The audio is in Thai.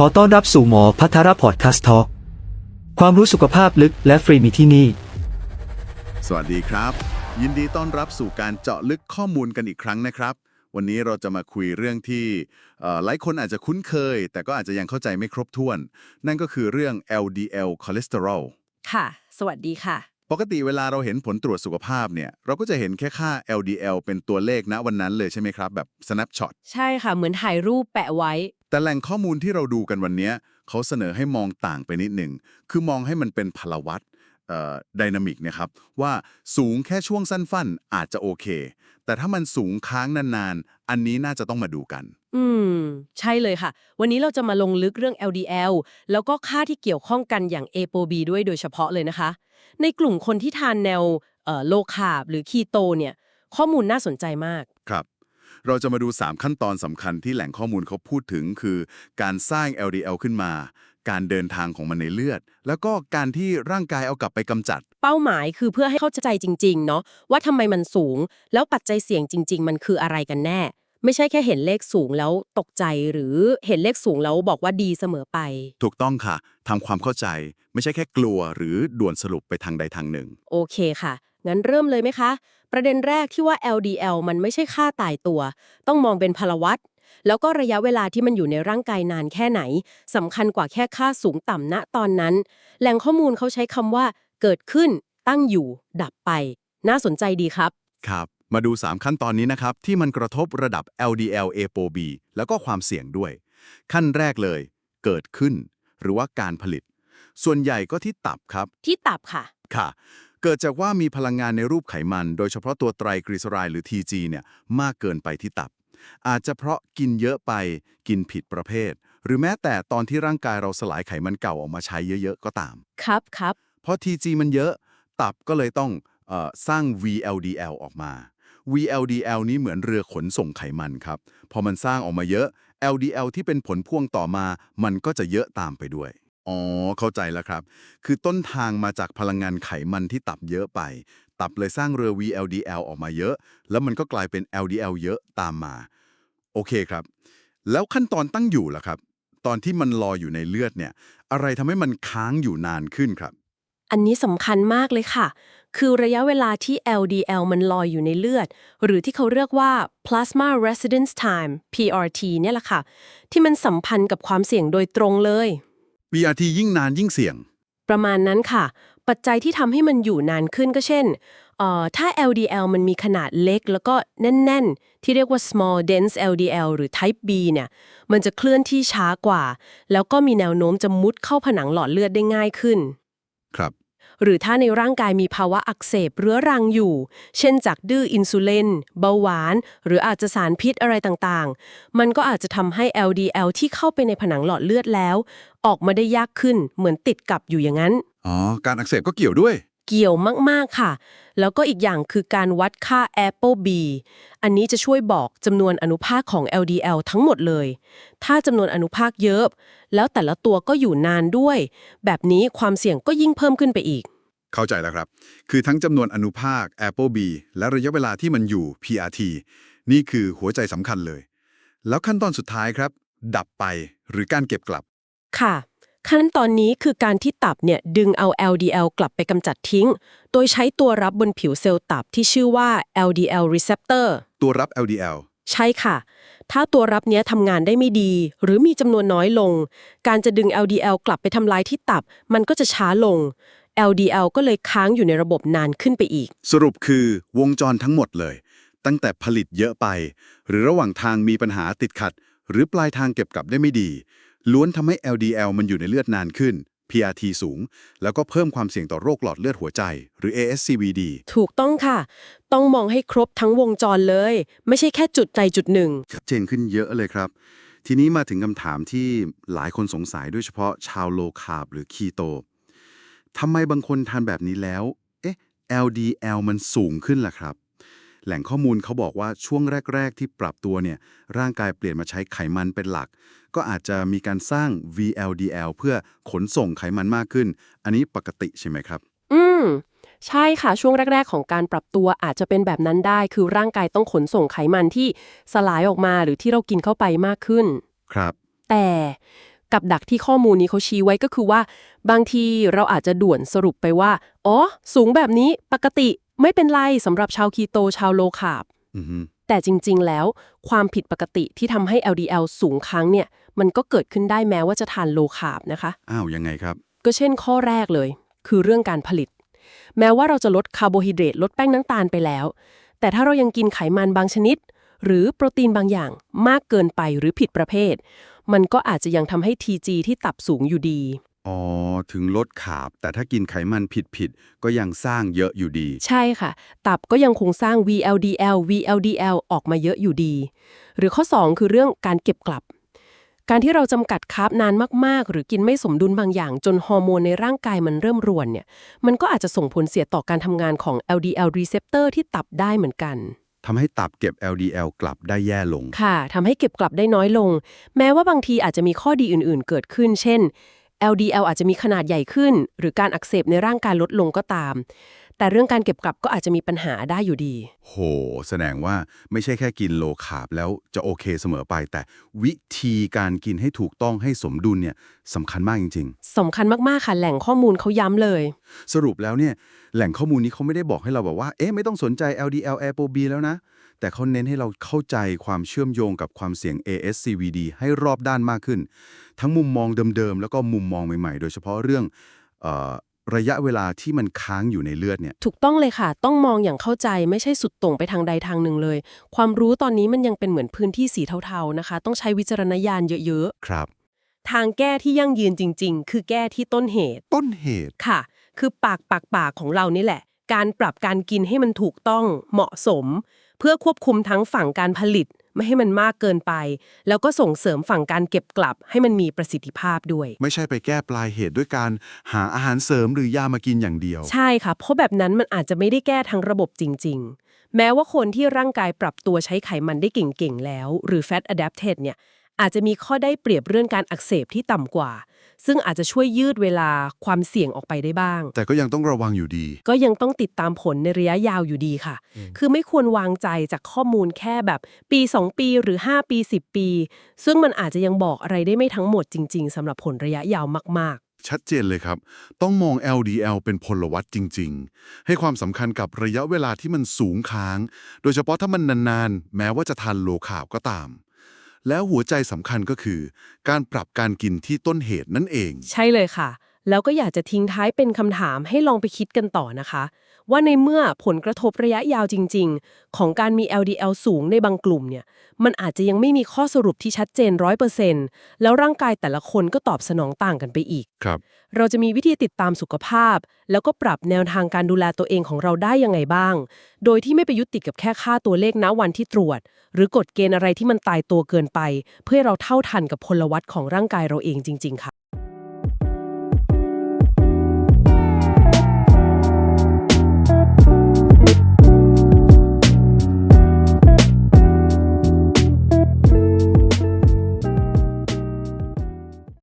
ขอต้อนรับสู่หมอพัทรพอดคาสต์ทอความรู้สุขภาพลึกและฟรีมีที่นี่ สวัสดีครับ ยินดีต้อนรับสู่การเจาะลึกข้อมูลกันอีกครั้งนะครับ วันนี้เราจะมาคุยเรื่องที่เอ่อหลายคนอาจจะคุ้นเคย แต่ก็อาจจะยังเข้าใจไม่ครบถ้วน นั่นก็คือเรื่อง LDL คอเลสเตอรอลค่ะ สวัสดีค่ะ ปกติเวลาเราเห็นผลตรวจสุขภาพเนี่ย เราก็จะเห็นแค่ค่า LDL เป็นตัวเลขณวันนั้นเลยใช่ไหมครับ แบบ snapshot ใช่ค่ะ เหมือนถ่ายรูปแปะไว้ แต่แหล่งข้อมูลที่เราดูกันวันนี้เขาเสนอให้มองต่างไปนิดหนึ่ง คือมองให้มันเป็นพลวัตเอ่อดินามิกนะครับ ว่าสูงแค่ช่วงสั้นๆ อาจจะโอเค แต่ถ้ามันสูงค้างนานๆ อันนี้น่าจะต้องมาดูกัน อืม ใช่เลยค่ะ วันนี้เราจะมาลงลึกเรื่อง LDL แล้วก็ค่าที่เกี่ยวข้องกันอย่าง ApoB ด้วยโดยเฉพาะเลยนะคะ ในกลุ่มคนที่ทานแนวโลคาร์บหรือคีโตเนี่ย ข้อมูลน่าสนใจมาก ครับ เราจะมาดู 3 ขั้นตอนสำคัญที่แหล่งข้อมูลเขาพูดถึงคือ การสร้าง LDL ขึ้นมา การเดินทางของมันในเลือด แล้วก็การที่ร่างกายเอากลับไปกำจัด เป้าหมายคือเพื่อให้เข้าใจจริง ๆ เนาะว่าทำไมมันสูง แล้วปัจจัยเสี่ยงจริง ๆ มันคืออะไรกันแน่ ไม่ใช่แค่เห็นเลขสูงแล้วตกใจหรือเห็นเลขสูงแล้วบอกว่าดีเสมอไป ถูกต้องค่ะทำความเข้าใจไม่ใช่แค่กลัวหรือด่วนสรุปไปทางใดทางหนึ่ง โอเคค่ะ งั้นเริ่มเลยไหมคะ ประเด็นแรกที่ว่า LDL มันไม่ใช่ค่าตายตัว ต้องมองเป็นพลวัตแล้วก็ระยะเวลาที่มันอยู่ในร่างกายนานแค่ไหนสำคัญกว่าแค่ค่าสูงต่ำณตอนนั้น แหล่งข้อมูลเขาใช้คำว่า เกิดขึ้น ตั้งอยู่ ดับไป น่าสนใจดีครับ ครับ มาดู 3 ขั้นตอนนี้นะครับ ที่มันกระทบระดับ LDL ApoB แล้วก็ความเสี่ยงด้วย ขั้นแรกเลย เกิดขึ้น หรือว่าการผลิต ส่วนใหญ่ก็ที่ตับครับ ที่ตับค่ะ ค่ะ เกิดจากว่ามีพลังงานในรูปไขมัน โดยเฉพาะตัวไตรกลีเซอไรด์หรือ TG เนี่ยมากเกินไปที่ตับ อาจจะเพราะกินเยอะไปกินผิดประเภท หรือแม้แต่ตอนที่ร่างกายเราสลายไขมันเก่าออกมาใช้เยอะๆก็ตาม ครับครับเพราะ TG มันเยอะ ตับก็เลยต้องเออสร้าง VLDL ออกมา VLDL นี้เหมือนเรือขนส่งไขมันครับ พอมันสร้างออกมาเยอะ LDL ที่เป็นผลพ่วงต่อมา มันก็จะเยอะตามไปด้วย อ๋อ เข้าใจแล้วครับ คือต้นทางมาจากพลังงานไขมันที่ตับเยอะไป ตับเลยสร้างเรือ VLDL ออกมาเยอะ แล้วมันก็กลายเป็น LDL เยอะตามมา โอเคครับ แล้วขั้นตอนตั้งอยู่ล่ะครับ ตอนที่มันลอยอยู่ในเลือดเนี่ย อะไรทำให้มันค้างอยู่นานขึ้นครับ อันนี้สำคัญมากเลยค่ะ คือระยะเวลาที่ LDL มันลอยอยู่ในเลือด หรือที่เขาเรียกว่า plasma residence time PRT เนี่ยแหละค่ะ ที่มันสัมพันธ์กับความเสี่ยงโดยตรงเลย BRT ยิ่งนานยิ่งเสี่ยง ประมาณนั้นค่ะ ปัจจัยที่ทำให้มันอยู่นานขึ้นก็เช่นเอ่อถ้า LDL มันมีขนาดเล็กแล้วก็แน่น ๆ ที่เรียกว่า small dense LDL หรือ type B เนี่ย มันจะเคลื่อนที่ช้ากว่า แล้วก็มีแนวโน้มจะมุดเข้าผนังหลอดเลือดได้ง่ายขึ้นครับ หรือถ้าในร่างกายมีภาวะอักเสบเรื้อรังอยู่ เช่นจากดื้ออินซูลินเบาหวาน หรืออาจจะสารพิษอะไรต่างๆ มันก็อาจจะทำให้ LDL ที่เข้าไปในผนังหลอดเลือดแล้ว ออกมาได้ยากขึ้นเหมือนติดกับอยู่อย่างนั้น อ๋อ การอักเสบก็เกี่ยวด้วย เกี่ยวมาก ๆ ค่ะ แล้วก็อีกอย่างคือการวัดค่า ApoB อันนี้จะช่วยบอกจำนวนอนุภาคของ LDL ทั้งหมดเลย ถ้าจำนวนอนุภาคเยอะ แล้วแต่ละตัวก็อยู่นานด้วย แบบนี้ความเสี่ยงก็ยิ่งเพิ่มขึ้นไปอีก เข้าใจแล้วครับ คือทั้งจำนวนอนุภาค ApoB และระยะเวลาที่มันอยู่ PRT นี่คือหัวใจสำคัญเลย แล้วขั้นตอนสุดท้ายครับ ดับไปหรือการเก็บกลับ ค่ะ ขั้นตอนนี้คือการที่ตับเนี่ยดึงเอา LDL กลับไปกำจัดทิ้ง โดยใช้ตัวรับบนผิวเซลล์ตับที่ชื่อว่า LDL receptor ตัวรับ LDL ใช่ค่ะ ถ้าตัวรับเนี้ยทำงานได้ไม่ดี หรือมีจำนวนน้อยลง การจะดึง LDL กลับไปทำลายที่ตับ มันก็จะช้าลง LDL ก็เลยค้างอยู่ในระบบนานขึ้นไปอีก สรุปคือวงจรทั้งหมดเลย ตั้งแต่ผลิตเยอะไป หรือระหว่างทางมีปัญหาติดขัด หรือปลายทางเก็บกลับได้ไม่ดี ล้วนทำให้ LDL มันอยู่ในเลือดนานขึ้น PRT สูง แล้วก็เพิ่มความเสี่ยงต่อโรคหลอดเลือดหัวใจ หรือ ASCVD ถูกต้องค่ะ ต้องมองให้ครบทั้งวงจรเลย ไม่ใช่แค่จุดใดจุดหนึ่ง ชัดเจนขึ้นเยอะเลยครับ ทีนี้มาถึงคำถามที่หลายคนสงสัยโดยเฉพาะชาวโลคาร์บหรือคีโตทำไมบางคนทานแบบนี้แล้ว เอ๊ะ LDL มันสูงขึ้นล่ะครับ แหล่งข้อมูลเขาบอกว่าช่วงแรก ๆ ที่ปรับตัวเนี่ยร่างกายเปลี่ยนมาใช้ไขมันเป็นหลัก ก็อาจจะมีการสร้าง VLDL เพื่อขนส่งไขมันมากขึ้น อันนี้ปกติใช่ไหมครับ อืม ใช่ค่ะช่วงแรก ๆ ของการปรับตัวอาจจะเป็นแบบนั้นได้ คือร่างกายต้องขนส่งไขมันที่สลายออกมาหรือที่เรากินเข้าไปมากขึ้น ครับ แต่กับดักที่ข้อมูลนี้เขาชี้ไว้ก็คือว่า บางทีเราอาจจะด่วนสรุปไปว่า อ๋อ สูงแบบนี้ปกติ ไม่เป็นไรสำหรับชาวคีโตชาวโลคาร์บอือฮึแต่จริง ๆ แล้ว ความผิดปกติที่ทำให้ LDL สูงครั้งเนี่ย มันก็เกิดขึ้นได้แม้ว่าจะทานโลคาร์บนะคะ อ้าวยังไงครับ ก็เช่นข้อแรกเลย คือเรื่องการผลิต แม้ว่าเราจะลดคาร์โบไฮเดรตลดแป้งน้ำตาลไปแล้ว แต่ถ้าเรายังกินไขมันบางชนิด หรือโปรตีนบางอย่างมากเกินไปหรือผิดประเภท มันก็อาจจะยังทำให้ TG ที่ตับสูงอยู่ดี อ๋อ ถึงลดขาบ แต่ถ้ากินไขมันผิดๆ ก็ยังสร้างเยอะอยู่ดี ใช่ค่ะ ตับก็ยังคงสร้าง VLDL VLDL ออกมาเยอะอยู่ดี หรือข้อ 2 คือเรื่องการเก็บกลับ การที่เราจำกัดคาร์บนานมากๆ หรือกินไม่สมดุลบางอย่าง จนฮอร์โมนในร่างกายมันเริ่มรวนเนี่ย มันก็อาจจะส่งผลเสียต่อการทำงานของ LDL receptor ที่ตับได้เหมือนกันทำให้ตับเก็บ LDL กลับได้แย่ลง ค่ะ ทำให้เก็บกลับได้น้อยลง แม้ว่าบางทีอาจจะมีข้อดีอื่นๆ เกิดขึ้น เช่น LDL อาจจะมีขนาดใหญ่ขึ้น หรือการอักเสบในร่างกายลดลงก็ตาม แต่เรื่องการเก็บกลับก็อาจจะมีปัญหาได้อยู่ดี โห แสดงว่าไม่ใช่แค่กินโลคาร์บแล้วจะโอเคเสมอไป แต่วิธีการกินให้ถูกต้องให้สมดุลเนี่ยสำคัญมากจริง สำคัญมากๆค่ะแหล่งข้อมูลเขาย้ำเลย ๆ สรุปแล้วเนี่ยแหล่งข้อมูลนี้เขาไม่ได้บอกให้เราแบบว่า เอ๊ะไม่ต้องสนใจ LDL ApoB แล้วนะ แต่เขาเน้นให้เราเข้าใจความเชื่อมโยงกับความเสี่ยง ASCVD ให้รอบด้านมากขึ้น ทั้งมุมมองเดิมๆ แล้วก็มุมมองใหม่ๆ โดยเฉพาะเรื่องเอ่อ ระยะเวลาที่มันค้างอยู่ในเลือดเนี่ย ถูกต้องเลยค่ะ ต้องมองอย่างเข้าใจไม่ใช่สุดโต่งไปทางใดทางหนึ่งเลย ความรู้ตอนนี้มันยังเป็นเหมือนพื้นที่สีเทาๆนะคะ ต้องใช้วิจารณญาณเยอะครับๆทางแก้ที่ยั่งยืนจริง ๆ คือแก้ที่ต้นเหตุ ต้นเหตุ ค่ะ คือปากปากปากของเรานี่แหละ การปรับการกินให้มันถูกต้องเหมาะสม เพื่อควบคุมทั้งฝั่งการผลิต ไม่ให้มันมากเกินไป แล้วก็ส่งเสริมฝั่งการเก็บกลับ ให้มันมีประสิทธิภาพด้วย ไม่ใช่ไปแก้ปลายเหตุด้วยการหาอาหารเสริมหรือยามากินอย่างเดียว ใช่ค่ะ เพราะแบบนั้นมันอาจจะไม่ได้แก้ทั้งระบบจริง ๆ แม้ว่าคนที่ร่างกายปรับตัวใช้ไขมันได้เก่งๆแล้ว หรือ fat adapted เนี่ยอาจจะมีข้อได้เปรียบเรื่องการอักเสบที่ต่ำกว่า ซึ่งอาจจะช่วยยืดเวลาความเสี่ยงออกไปได้บ้าง แต่ก็ยังต้องระวังอยู่ดี ก็ยังต้องติดตามผลในระยะยาวอยู่ดีค่ะ คือไม่ควรวางใจจากข้อมูลแค่แบบปี 2 ปีหรือ 5 ปี 10 ปี ซึ่งมันอาจจะยังบอกอะไรได้ไม่ทั้งหมดจริง ๆสำหรับผลระยะยาวมากชัดเจนเลยครับ ต้องมอง LDL เป็นพลวัตจริง ๆ ให้ความสำคัญกับระยะเวลาที่มันสูงค้าง โดยเฉพาะถ้ามันนาน ๆ แม้ว่าจะทานโลคาร์บก็ตาม แล้วหัวใจสำคัญก็คือ การปรับการกินที่ต้นเหตุนั่นเอง ใช่เลยค่ะแล้วก็อยากจะทิ้งท้ายเป็นคำถามให้ลองไปคิดกันต่อนะคะ ว่าในเมื่อผลกระทบระยะยาวจริง ๆ ของการมี LDL สูงในบางกลุ่มเนี่ย มันอาจจะยังไม่มีข้อสรุปที่ชัดเจน 100%แล้วร่างกายแต่ละคนก็ตอบสนองต่างกันไปอีก ครับ เราจะมีวิธีติดตามสุขภาพ แล้วก็ปรับแนวทางการดูแลตัวเองของเราได้ยังไงบ้าง โดยที่ไม่ไปยึดติดกับแค่ค่าตัวเลขณวันที่ตรวจ หรือกฎเกณฑ์อะไรที่มันตายตัวเกินไป เพื่อให้เราเท่าทันกับพลวัตของร่างกายเราเองจริง ๆค่ะ